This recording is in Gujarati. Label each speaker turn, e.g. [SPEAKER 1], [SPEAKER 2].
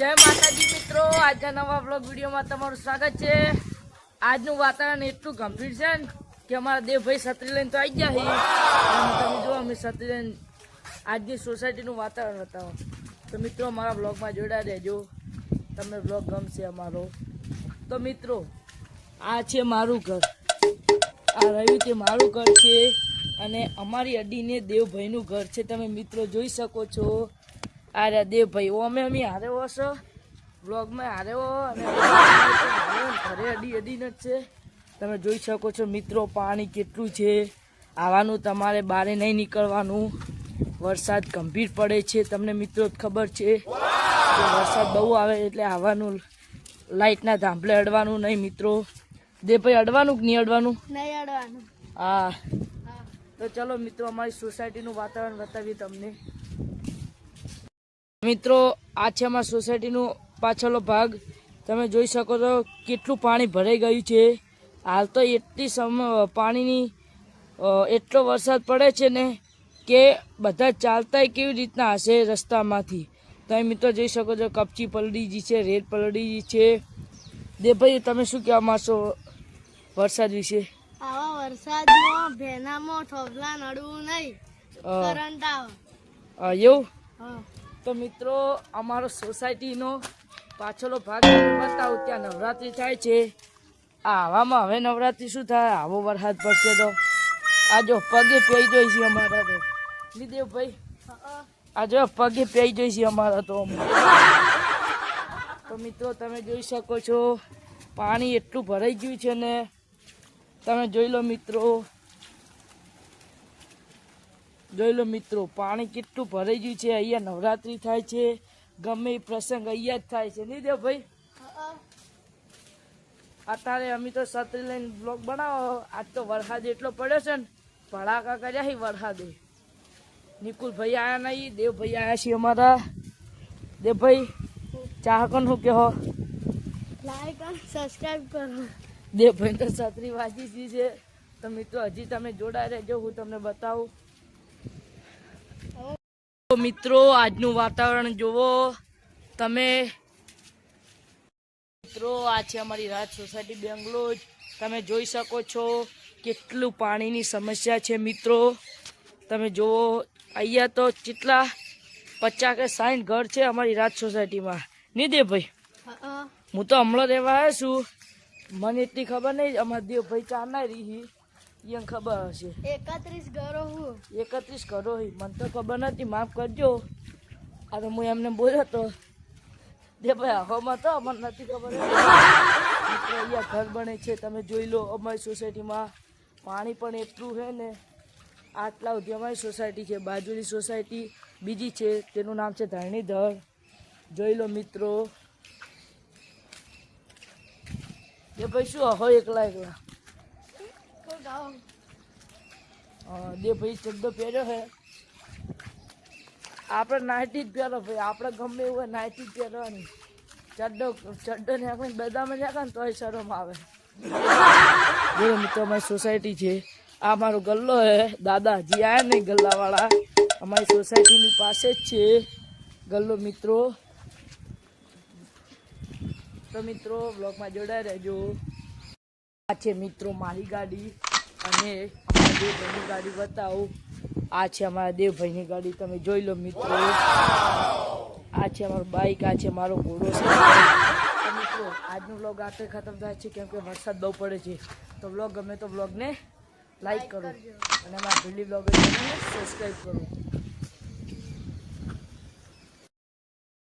[SPEAKER 1] જય માતાજી મિત્રો, આજના નવા બ્લોગ વિડીયોમાં તમારું સ્વાગત છે. આજનું વાતાવરણ એટલું ગંભીર છે ને કે અમારા દેવભાઈ છત્રી લઈને તો આવી ગયા છે તમે જો અમે છત્રી લઈને આજની સોસાયટીનું વાતાવરણ બતાવો. તો મિત્રો, અમારા બ્લોગમાં જોડા રહેજો. તમને બ્લોગ ગમશે અમારો. તો મિત્રો, આ છે મારું ઘર. આ રહ્યું તે મારું ઘર છે. અને અમારી અડીને દેવભાઈનું ઘર છે. તમે મિત્રો જોઈ શકો છો. રહ્યા દેવભાઈ ઓ અમે અમે હારેવો છો? હારે હારેવો અને ઘરે અડી અડીને જ છે. તમે જોઈ શકો છો મિત્રો પાણી કેટલું છે. આવવાનું તમારે બારે નહીં નીકળવાનું. વરસાદ ગંભીર પડે છે. તમને મિત્રો ખબર છે વરસાદ બહુ આવે એટલે આવવાનું લાઇટના ધાંભલે અડવાનું નહીં મિત્રો. દેવભાઈ અડવાનું કે નહીં અડવાનું?
[SPEAKER 2] નહીં અડવાનું.
[SPEAKER 1] હા. તો ચલો મિત્રો અમારી સોસાયટીનું વાતાવરણ બતાવીએ તમને. મિત્રો આ છે અમારા સોસાયટીનો પાછળનો ભાગ. તમે જોઈ શકો છો કેટલું પાણી ભરાઈ ગયું છે. હાલ તો એટલી સમ પાણીની એટલો વરસાદ પડે છે ને કે બધા ચાલતા કેવી રીતના હશે રસ્તામાંથી. તમે મિત્રો જોઈ શકો છો કપચી પલડીજી છે રેડ પલડીજી છે. દેભાઈ તમે શું કહેવા માંગશો વરસાદ વિશે?
[SPEAKER 2] આવા વરસાદમાં ભેનામાં થોભલા નડવું નહીં. કરંટ આવે.
[SPEAKER 1] એવું?
[SPEAKER 2] હા.
[SPEAKER 1] તો મિત્રો, અમારો સોસાયટીનો પાછળનો ભાગ બતાવું, ત્યાં નવરાત્રિ થાય છે. આવામાં હવે નવરાત્રિ શું થાય? આવો વરસાદ પડશે તો. આ જો પગે પેઈ જોઈ છે અમારા તો. નિદેવભાઈ આજો પગે પેઈ જોઈ છે અમારા તો. તો મિત્રો, તમે જોઈ શકો છો, પાણી એટલું ભરાઈ ગયું છે ને. તમે જોઈ લો મિત્રો જોઈ લો મિત્રો પાણી કેટલું ભરાઈ ગયું છે અહીંયા નવરાત્રિ થાય છે ગમે પ્રસંગ અહીંયા જ થાય છે. નહીં દેવભાઈ. અત્યારે અમે તો છત્રી લઈને બ્લોગ બનાવો. આજ તો વરસાદ એટલો પડ્યો છે ને ભડાકા કર્યા છે વરસાદે. નિકુલ ભાઈ આયા નહીં દેવભાઈ આવ્યા છીએ અમારા. દેવભાઈ ચાહકન શું કહો?
[SPEAKER 2] લાઈક અને સબસ્ક્રાઇબ કરો.
[SPEAKER 1] દેવભાઈ તો છત્રી વાંચી છે. તો મિત્રો હજી તમે જોડાઈ રહેજો હું તમને બતાવું. મિત્રો આજનું વાતાવરણ જુઓ. તમે મિત્રો આ છે અમારી રાજ સોસાયટી બેંગ્લોર. તમે જોઈ શકો છો કેટલું પાણીની સમસ્યા છે મિત્રો. તમે જુઓ અહીંયા તો કેટલા પચાસ કે સાઠ ઘર છે અમારી રાજ સોસાયટીમાં. નહીં દેવભાઈ?
[SPEAKER 2] હા
[SPEAKER 1] હું. તો હમણાં રહેવા આવ્યો છું. મને એટલી ખબર નહીં અમારા દેવભાઈ ચારના રહી. એને ખબર હશે.
[SPEAKER 2] એકત્રીસ ઘરો હું.
[SPEAKER 1] એકત્રીસ કરો હી. મને તો ખબર નથી. માફ કરજો. આ તો હું એમને બોલ્યો તો. ભાઈ હવામાં તો મને નથી ખબર. અહીંયા ઘર બને છે. તમે જોઈ લો અમારી સોસાયટીમાં પાણી પણ એટલું છે ને આટલા સુધી અમારી સોસાયટી છે. બાજુની સોસાયટી બીજી છે. તેનું નામ છે ધરણીધર. જોઈ લો મિત્રો. એ ભાઈ શું હો એકલા એકલા. દે ભાઈ ચડ્ડો પહેર્યો છે આપણે નાઇટી જ પહેરો ભાઈ. આપણે ગમે એવું હોય નાઇટી જ પહેરવાની. ચડ્ડો ચડ્ડો ને આપણે બધામાં જ ને તોય શરમ આવે. જો મિત્રો, અમારી સોસાયટી છે. આ મારો ગલ્લો છે દાદા હજી આયા નહીં ગલ્લાવાળા. અમારી સોસાયટીની પાસે જ છે ગલ્લો મિત્રો. તો મિત્રો બ્લોગમાં જોડાઈ રહેજો. આ છે મિત્રો મારી ગાડી. અને દેવભાઈની ગાડી બતાવું. આ છે અમારા દેવભાઈની ગાડી તમે જોઈ લો મિત્રો. આ છે અમારું બાઇક આ છે મારો ઘોડો છે. મિત્રો આજનો બ્લોગ આટલે ખતમ થાય છે કેમ કે વરસાદ બહુ પડે છે. તો બ્લોગ ગમે તો બ્લોગને લાઈક કરો. અને અમારા ભીલી બ્લોગ સબસ્ક્રાઈબ કરો.